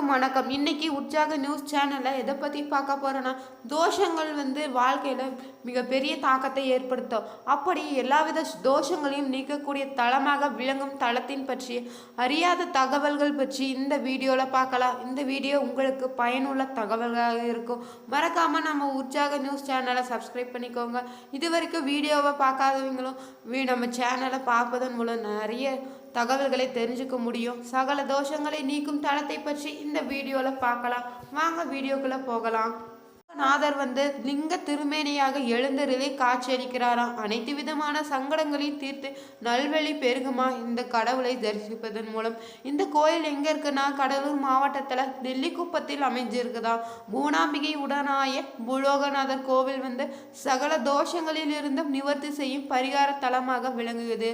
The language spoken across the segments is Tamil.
எல்லாருக்கும் வணக்கம். இன்னைக்கு உற்சாக நியூஸ் சேனலில் எதை பற்றி பார்க்க போகிறோன்னா தோஷங்கள் வந்து வாழ்க்கையில் மிகப்பெரிய தாக்கத்தை ஏற்படுத்தும். அப்படி எல்லாவித தோஷங்களையும் நீக்கக்கூடிய தளமாக விளங்கும் தளத்தின் பற்றி அறியாத தகவல்கள் பற்றி இந்த வீடியோவில் பார்க்கலாம். இந்த வீடியோ உங்களுக்கு பயனுள்ள தகவல்களாக இருக்கும். மறக்காமல் நம்ம உற்சாக நியூஸ் சேனலை சப்ஸ்கிரைப் பண்ணிக்கோங்க. இது வரைக்கும் வீடியோவை பார்க்காதவங்களும் வீ- நம்ம சேனலை பார்ப்பதன் மூலம் நிறைய தகவல்களை தெரிஞ்சுக்க முடியும். சகல தோஷங்களை நீக்கும் தளத்தை பற்றி இந்த வீடியோவில் பார்க்கலாம். வாங்க வீடியோக்குள்ளே போகலாம். நாதர் வந்து லிங்க திருமேனியாக எழுந்தருளி காட்சியளிக்கிறாராம். அனைத்து விதமான சங்கடங்களையும் தீர்த்து நல்வழி பெருகுமா இந்த கடவுளை தரிசிப்பதன் மூலம். இந்த கோயில் எங்க இருக்குன்னா கடலூர் மாவட்டத்தில் நெல்லிக்குப்பத்தில் அமைஞ்சிருக்குதா. பூனாம்பிகை உடனாய பூலோகநாதர் கோவில் வந்து சகல தோஷங்களில் இருந்தும் நிவர்த்தி செய்யும் பரிகார தலமாக விளங்குகிறது.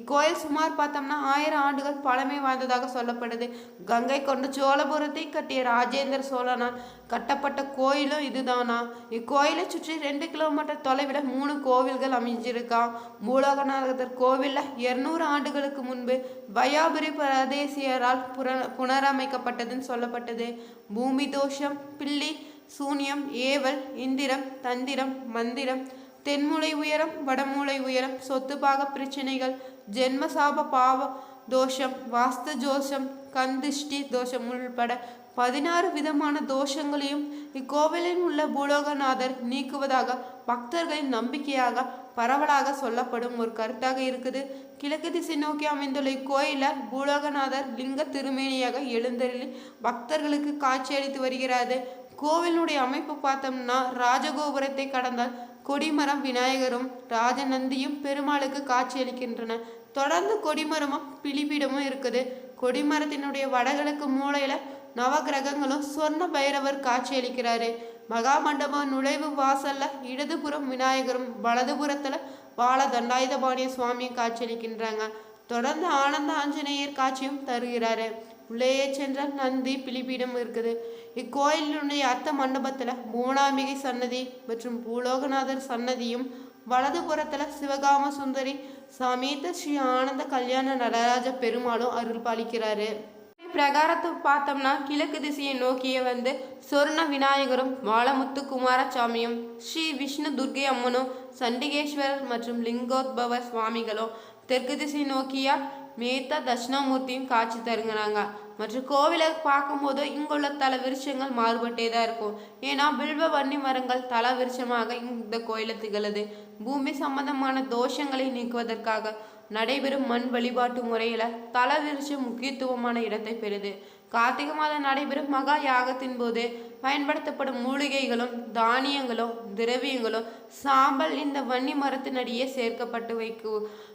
இக்கோயில் சுமார் பார்த்தோம்னா ஆயிரம் ஆண்டுகள் பழமை வாய்ந்ததாக சொல்லப்படுது. கங்கை கொண்ட சோழபுரத்தை கட்டிய ராஜேந்திர சோழனால் கட்டப்பட்ட கோயிலும் இது இதுதானா? இக்கோயிலை சுற்றி ரெண்டு கிலோமீட்டர் தொலைவில் மூணு கோவில்கள் அமைஞ்சிருக்கா? மூலகநாதர் கோவிலில் இருநூறு ஆண்டுகளுக்கு முன்பு பயாபுரி பிரதேசியரால் புர புனரமைக்கப்பட்டதுன்னு சொல்லப்பட்டது. பூமி தோஷம் பில்லி சூன்யம் ஏவல் இந்திரம் தந்திரம் மந்திரம் தென்மூலை உயரம் வடமூலை உயரம் சொத்துபாக பிரச்சனைகள் ஜென்மசாப பாவ தோஷம் வாஸ்து தோஷம் கந்திஷ்டி தோஷம் உள்பட பதினாறு விதமான தோஷங்களையும் இக்கோவிலில் உள்ள பூலோகநாதர் நீக்குவதாக பக்தர்களின் நம்பிக்கையாக பரவலாக சொல்லப்படும் ஒரு கருத்தாக இருக்குது. கிழக்கு திசை நோக்கி அமைந்துள்ள இக்கோயிலில் பூலோகநாதர் லிங்க திருமேனியாக எழுந்தருளி பக்தர்களுக்கு காட்சியளித்து வருகிறது கோவிலுடைய அமைப்பு பார்த்தோம்னா ராஜகோபுரத்தை கடந்தால் கொடிமரம் விநாயகரும் ராஜநந்தியும் பெருமாளுக்கு காட்சியளிக்கின்றன. தொடர்ந்து கொடிமரமும் பிலிபீடமும் இருக்குது. கொடிமரத்தினுடைய வடகிழக்கு மூலையில் நவகிரகங்களும் சொர்ண பைரவர் காட்சியளிக்கிறாரு. மகாமண்டப நுழைவு வாசல்ல இடதுபுறம் விநாயகரும் வலதுபுறத்துல பால தண்டாயுதபாணிய சுவாமியும் காட்சியளிக்கின்றாங்க. தொடர்ந்து ஆனந்த ஆஞ்சநேயர் காட்சியும் தருகிறாரு. உள்ளேயே சென்றால் நந்தி பிலிபீடம் இருக்குது. இக்கோயிலினுடைய அர்த்த மண்டபத்துல பூனாம்பிகை சன்னதி மற்றும் பூலோகநாதர் சன்னதியும் வலதுபுறத்தில் சிவகாம சுந்தரி சமேத ஸ்ரீ ஆனந்த கல்யாண நடராஜ பெருமாளும் அருள் பாலிக்கிறாரு. பிரகாரத்தை பார்த்தோம்னா கிழக்கு திசையை நோக்கிய வந்து சொர்ண விநாயகரும் வாழமுத்து குமாரசாமியும் ஸ்ரீ விஷ்ணு துர்க்கை அம்மனும் சண்டிகேஸ்வரர் மற்றும் லிங்கோத்பவ சுவாமிகளும் தெற்கு திசை நோக்கியா மேத்தா தட்சிணாமூர்த்தியும் காட்சி தருங்கிறாங்க மற்றும் கோவிலை பார்க்கும்போது இங்குள்ள தல விருட்சங்கள் மாறுபட்டே தான் இருக்கும். ஏன்னா பில்வ வன்னி மரங்கள் தல விருட்சமாக இந்த கோயில திகழுது. பூமி சம்பந்தமான தோஷங்களை நீக்குவதற்காக நடைபெறும் மண் வழிபாட்டு முறையில தல விருட்சம் முக்கியத்துவமான இடத்தை பெறுது. கார்த்திகை மாதம் நடைபெறும் மகா யாகத்தின் போது பயன்படுத்தப்படும் மூலிகைகளும் தானியங்களும் திரவியங்களும் சாம்பல் இந்த வன்னி மரத்தினடியே சேர்க்கப்பட்டு வைக்க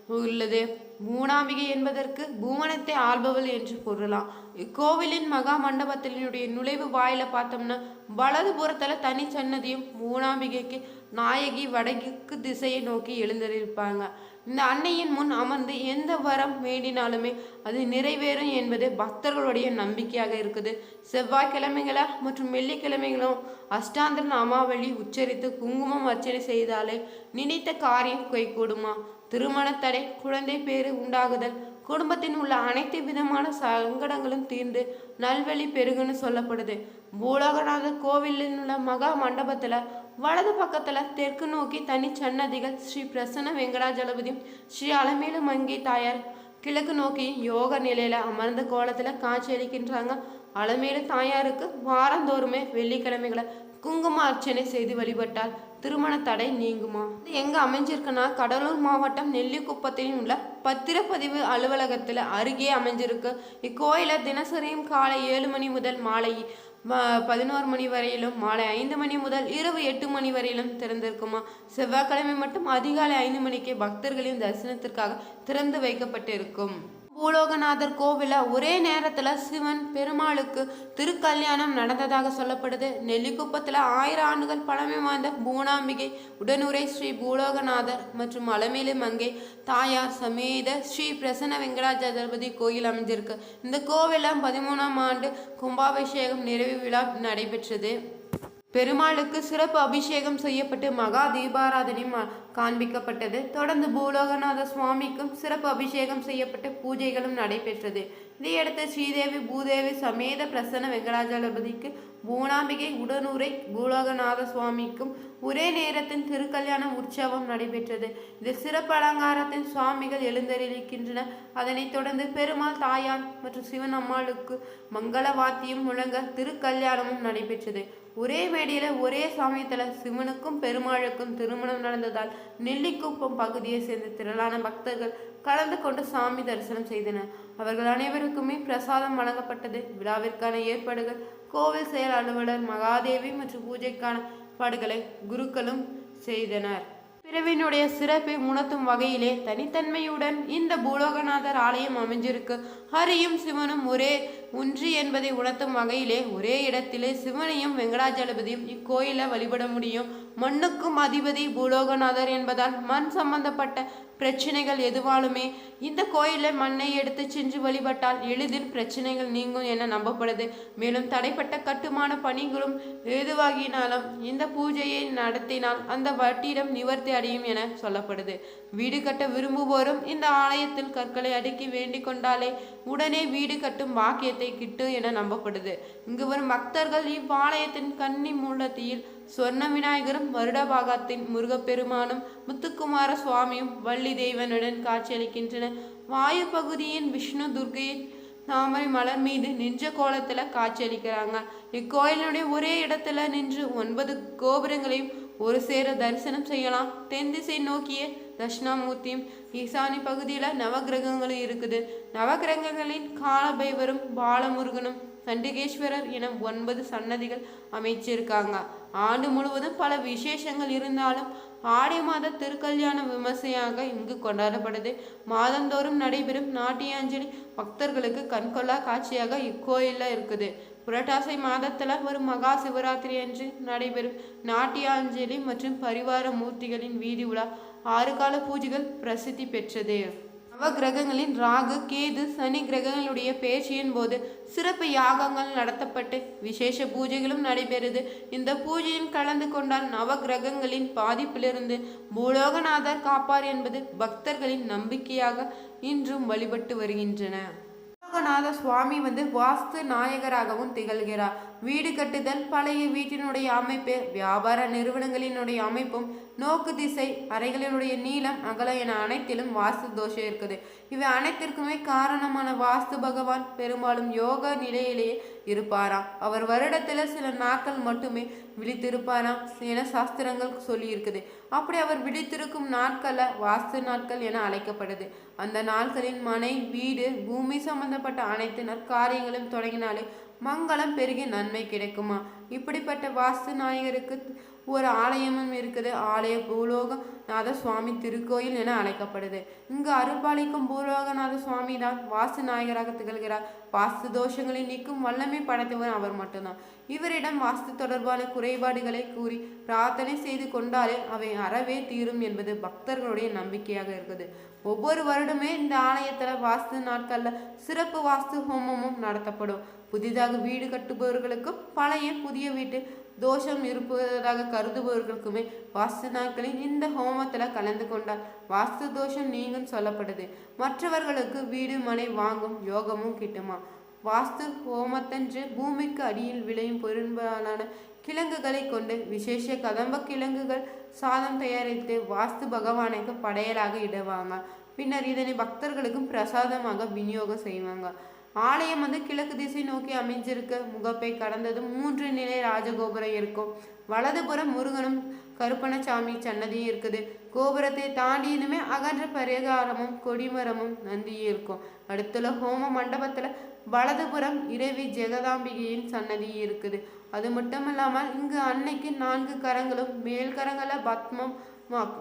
உள்ளது. மூணாம்பிகை என்பதற்கு பூமனத்தை ஆள்பவள் என்று பொருளாம். இக்கோவிலின் மகா மண்டபத்தினுடைய நுழைவு வாயில பார்த்தோம்னா வலது புறத்துல தனி சன்னதியும் மூணாம்பிகைக்கு நாயகி வடகிற்கு திசையை நோக்கி எழுந்திருப்பாங்க இந்த அன்னையின் முன் அமர்ந்து எந்த வரம் வேண்டினாலுமே அது நிறைவேறும் என்பது பக்தர்களுடைய நம்பிக்கையாக இருக்குது. செவ்வாய்க்கிழமைகளா மற்றும் வெள்ளிக்கிழமைகளும் அஷ்டாந்திர நாமாவளி உச்சரித்து குங்குமம் அர்ச்சனை செய்தாலே நினைத்த காரியம் கைகூடுமா? திருமண தடை குழந்தை பேறு உண்டாகுதல் குடும்பத்தின் உள்ள அனைத்து விதமான சங்கடங்களும் தீர்ந்து நல்வழி பெருகுன்னு சொல்லப்படுது. பூலோகநாதர் கோவிலில் உள்ள மகா மண்டபத்தில் வலது பக்கத்தில் தெற்கு நோக்கி தனி சன்னதிகள் ஸ்ரீ பிரசன்ன வெங்கடாஜலபதியும் ஸ்ரீ அலமேலு மங்கி தாயார் கிழக்கு நோக்கி யோக நிலையில் அமர்ந்த கோலத்தில் காட்சி அளிக்கின்றாங்க. அலமேலு தாயாருக்கு வாரந்தோறுமே வெள்ளிக்கிழமைகளை குங்கும அர்ச்சனை செய்து வழிபட்டால் திருமண தடை நீங்குமா? இது எங்க அமைஞ்சிருக்குன்னா கடலூர் மாவட்டம் நெல்லிக்குப்பத்தில் உள்ள பத்திரப்பதிவு அலுவலகத்துல அருகே அமைஞ்சிருக்கு. இக்கோயில தினசரியும் காலை ஏழு மணி முதல் மாலை பதினோரு மணி வரையிலும் மாலை ஐந்து மணி முதல் இரவு எட்டு மணி வரையிலும் திறந்திருக்குமா? செவ்வாய்க்கிழமை மட்டும் அதிகாலை ஐந்து மணிக்கு பக்தர்களின் தரிசனத்திற்காக திறந்து வைக்கப்பட்டிருக்கும். பூலோகநாதர் கோவில ஒரே நேரத்துல சிவன் பெருமாளுக்கு திருக்கல்யாணம் நடந்ததாக சொல்லப்படுது. நெல்லிக்குப்பத்துல ஆயிரம் ஆண்டுகள் பழமை வாய்ந்த பூனாம்பிகை உடனுரை ஸ்ரீ பூலோகநாதர் மற்றும் அலமேலு மங்கை தாயார் சமேத ஸ்ரீ பிரசன்ன வெங்கடாஜலபதி கோயில் அமைஞ்சிருக்கு. இந்த கோவில பதிமூணாம் ஆண்டு கும்பாபிஷேகம் நிறைவு விழா நடைபெற்றது. பெருமாளுக்கு சிறப்பு அபிஷேகம் செய்யப்பட்டு மகா தீபாராதனை காண்பிக்கப்பட்டது. தொடர்ந்து பூலோகநாத சுவாமிக்கும் சிறப்பு அபிஷேகம் செய்யப்பட்ட பூஜைகளும் நடைபெற்றது. இதையடுத்து ஸ்ரீதேவி பூதேவி சமேத பிரசன்ன வெங்கடாஜலபதிக்கு பூனாம்பிகை உடனுரை பூலோகநாத சுவாமிக்கும் ஒரே நேரத்தின் திருக்கல்யாண உற்சவம் நடைபெற்றது. இதில் சிறப்பு அலங்காரத்தின் சுவாமிகள் எழுந்தருளிக்கின்றன. அதனைத் தொடர்ந்து பெருமாள் தாயார் மற்றும் சிவன் அம்மாளுக்கு மங்கள வாத்தியம் முழங்க திருக்கல்யாணமும் நடைபெற்றது. ஒரே மேடையில் ஒரே சமயத்தில் சிவனுக்கும் பெருமாளுக்கும் திருமணம் நடந்ததால் நெல்லிக்குப்பம் பகுதியை சேர்ந்த திரளான பக்தர்கள் கலந்து கொண்டு சாமி தரிசனம் செய்தனர். அவர்கள் அனைவருக்குமே பிரசாதம் வழங்கப்பட்டது. விழாவிற்கான ஏற்பாடுகள் கோவில் செயல் அலுவலர் மகாதேவி மற்றும் பூஜைக்கான பாடுகளை குருக்களும் செய்தனர். பிறவினுடைய சிறப்பை உணர்த்தும் வகையிலே தனித்தன்மையுடன் இந்த பூலோகநாதர் ஆலயம் அமைஞ்சிருக்கு. ஹரியும் சிவனும் ஒரே ஒன்று என்பதை உணர்த்தும் வகையிலே ஒரே இடத்திலே சிவனையும் வெங்கடாஜலபதியும் இக்கோயிலை வழிபட முடியும். மண்ணுக்கும் அதிபதி பூலோகநாதர் என்பதால் மண் சம்பந்தப்பட்ட பிரச்சனைகள் எதுவாலுமே இந்த கோயிலில் மண்ணை எடுத்து சென்று வழிபட்டால் எளிதில் பிரச்சனைகள் நீங்கும் என நம்பப்படுது. மேலும் தடைப்பட்ட கட்டுமான பணிகளும் எதுவாகினாலும் இந்த பூஜையை நடத்தினால் அந்த வட்டிடம் நிவர்த்தி அடையும் என சொல்லப்படுது. வீடு கட்ட விரும்புவோரும் இந்த ஆலயத்தில் கற்களை அடுக்கி வேண்டிக் கொண்டாலே உடனே வீடு கட்டும் வாக்கியத்தை பாக்கியத்தை கிட்டு என நம்பப்படுது. இங்கு வரும் பக்தர்கள் இவ்வாலயத்தின் கன்னி மூலத்தியில் சொர்ண விநாயகரும் வருடபாகத்தின் முருகப்பெருமானும் முத்துக்குமார சுவாமியும் வள்ளி தெய்வனுடன் காட்சியளிக்கின்றன. வாயு பகுதியின் விஷ்ணு துர்கையின் தாமரை மலர் மீது நின்ற கோலத்தில் காட்சியளிக்கிறாங்க. இக்கோயிலுடைய ஒரே இடத்துல நின்று ஒன்பது கோபுரங்களையும் ஒரு சேர தரிசனம் செய்யலாம். தென் திசை நோக்கிய தட்சிணாமூர்த்தியும் ஈசானி பகுதியில் நவகிரகங்களும் இருக்குது. நவகிரகங்களின் காலபைவரும் பாலமுருகனும் சண்டிகேஸ்வரர் என ஒன்பது சன்னதிகள் அமைச்சிருக்காங்க. ஆண்டு முழுவதும் பல விசேஷங்கள் இருந்தாலும் ஆடி மாத திருக்கல்யாண விமர்சையாக இங்கு கொண்டாடப்படுது. மாதந்தோறும் நடைபெறும் நாட்டியாஞ்சலி பக்தர்களுக்கு கண்கொள்ளா காட்சியாக இக்கோயிலில் இருக்குது. புரட்டாசி மாதத்தில் வரும் மகா சிவராத்திரி அன்று நடைபெறும் நாட்டியாஞ்சலி மற்றும் பரிவார மூர்த்திகளின் வீதி உலா ஆறு கால பூஜைகள் பிரசித்தி பெற்றது. நவ கிரகங்களின் ராகு கேது சனி கிரகங்களுடைய பேச்சியின் போது சிறப்பு யாகங்கள் நடத்தப்பட்டு விசேஷ பூஜைகளும் நடைபெறுது. இந்த பூஜையில் கலந்து கொண்டால் நவ கிரகங்களின் பாதிப்பிலிருந்து பூலோகநாதர் காப்பார் என்பது பக்தர்களின் நம்பிக்கையாக இன்றும் வழிபட்டு வருகின்றன. நாத சுவாமி வந்து வாஸ்து நாயகராகவும் திகழ்கிறார். வீடு கட்டுதல் பழைய வீட்டினுடைய அமைப்பு வியாபார நிறுவனங்களினுடைய அமைப்பும் நோக்கு திசை அறைகளினுடைய நீளம் அகலம் என அனைத்திலும் வாஸ்து தோஷம் இருக்குது. இவை அனைத்திற்குமே காரணமான வாஸ்து பகவான் பெரும்பாலும் யோக நிலையிலேயே இருப்பாராம் அவர் வருடத்துல சில நாட்கள் மட்டுமே விழித்திருப்பாராம் என சாஸ்திரங்கள் சொல்லி இருக்குது அப்படி அவர் விழித்திருக்கும் நாட்கள வாஸ்து நாட்கள் என அழைக்கப்படுது. அந்த நாட்களின் மனை வீடு பூமி சம்பந்தப்பட்ட அனைத்து நற்காரியங்களும் தொடங்கினாலே மங்களம் பெருகி நன்மை கிடைக்குமா? இப்படிப்பட்ட வாஸ்து நாயகருக்கு ஒரு ஆலயமும் இருக்குது. ஆலய பூலோகநாத சுவாமி திருக்கோயில் என அழைக்கப்படுது. இங்கு அருள்பாலிக்கும் பூலோகநாத சுவாமி தான் வாஸ்து நாயகராக திகழ்கிறார். வாஸ்து தோஷங்களை நீக்கும் வல்லமை படைத்தவர் அவர் மட்டும்தான். இவரிடம் வாஸ்து தொடர்பான குறைபாடுகளை கூறி பிரார்த்தனை செய்து கொண்டாலே அவை அறவே தீரும் என்பது பக்தர்களுடைய நம்பிக்கையாக இருக்குது. ஒவ்வொரு வருடமே இந்த ஆலயத்தில் வாஸ்து நாட்களில் சிறப்பு வாஸ்து ஹோமமும் நடத்தப்படும். புதிதாக வீடு கட்டுபவர்களுக்கும் பழைய புதிய வீட்டு தோஷம் இருப்பதாக கருதுபவர்களுக்குமே வாஸ்து நாட்களில் இந்த ஹோமத்தில் கலந்து கொண்டால் வாஸ்து தோஷம் நீங்கும் சொல்லப்படுது. மற்றவர்களுக்கு வீடு மனை வாங்கும் யோகமும் கிட்டுமா? வாஸ்து ஹோமத்தன்று பூமிக்கு அடியில் விளையும் பெரும்பாலான கிழங்குகளை கொண்டு விசேஷ கதம்ப கிழங்குகள் சாதம் தயாரித்து வாஸ்து பகவானுக்கு படையலாக இடுவாங்க. பின்னர் இதனை பக்தர்களுக்கும் பிரசாதமாக விநியோகம் செய்வாங்க. ஆலயம் வந்து கிழக்கு திசை நோக்கி அமைஞ்சிருக்க. முகப்பை கடந்ததும் மூன்று நிலை ராஜகோபுரம் இருக்கும். வலதுபுறம் முருகனும் கருப்பணசாமி சன்னதியும் இருக்குது. கோபுரத்தை தாண்டியதுமே அகன்ற பரிகாரமும் கொடிமரமும் நந்தியும் இருக்கும். அடுத்துல ஹோம மண்டபத்துல வலதுபுறம் இறைவி ஜெகதாம்பிகையின் சன்னதி இருக்குது. அது மட்டும் இல்லாமல் இங்கு அன்னைக்கு நான்கு கரங்களும் மேல் கரங்கள பத்மம்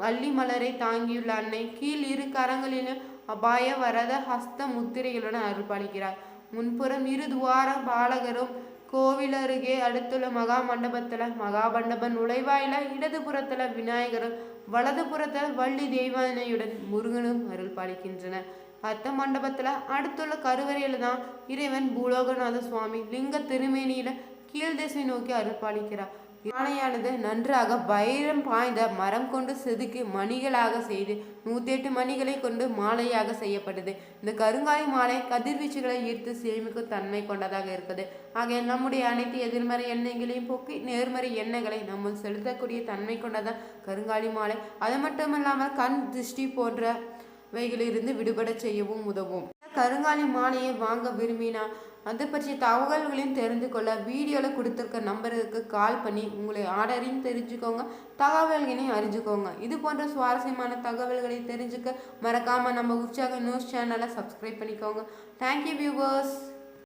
அள்ளி மலரை தாங்கியுள்ள அன்னை கீழ் இரு கரங்களிலும் அபாய வரத ஹஸ்த முத்திரைகளுடன் அருள்பாலிக்கிறார். முன்புறம் இரு துவார பாலகரும் கோவில் அருகே அடுத்துள்ள மகா மண்டபத்துல மகா மண்டப நுழைவாயில இடதுபுறத்தில் விநாயகரும் வலதுபுறத்துல வள்ளி தெய்வானையுடன் முருகனும் அருள் பாலிக்கின்றனர் அத்த மண்டபத்துல அடுத்துள்ள கருவறையில தான் இறைவன் பூலோகநாத சுவாமி லிங்க திருமேனியில கீழ் திசை நோக்கி அருள் பாலிக்கிறார் யானையானது நன்றாக வைரம் பாய்ந்த மரம் கொண்டு செதுக்கி மணிகளாக செய்து நூத்தி எட்டு மணிகளை கொண்டு மாலையாக செய்யப்பட்டது. இந்த கருங்காலி மாலை கதிர்வீச்சுகளை ஈர்த்து சேமிக்கும் தன்மை கொண்டதாக இருக்குது. ஆகையால் நம்முடைய அனைத்து எதிர்மறை எண்ணெய்களையும் போக்கி நேர்மறை எண்ணங்களை நம்ம செலுத்தக்கூடிய தன்மை கொண்டதான் கருங்காலி மாலை. அது மட்டும் இல்லாமல் கண் திருஷ்டி போன்றவைகளிலிருந்து விடுபட செய்யவும் உதவும். கருங்காலி மாலையை வாங்க விரும்பினா அது பற்றிய தகவல்களையும் தெரிந்து கொள்ள வீடியோவில் கொடுத்துருக்க நம்பருக்கு கால் பண்ணி உங்களை ஆர்டரையும் தெரிஞ்சுக்கோங்க தகவல்களையும் அறிஞ்சுக்கோங்க. இது போன்ற சுவாரஸ்யமான தகவல்களை தெரிஞ்சுக்க மறக்காமல் நம்ம உற்சாக நியூஸ் சேனலை சப்ஸ்கிரைப் பண்ணிக்கோங்க. Thank you viewers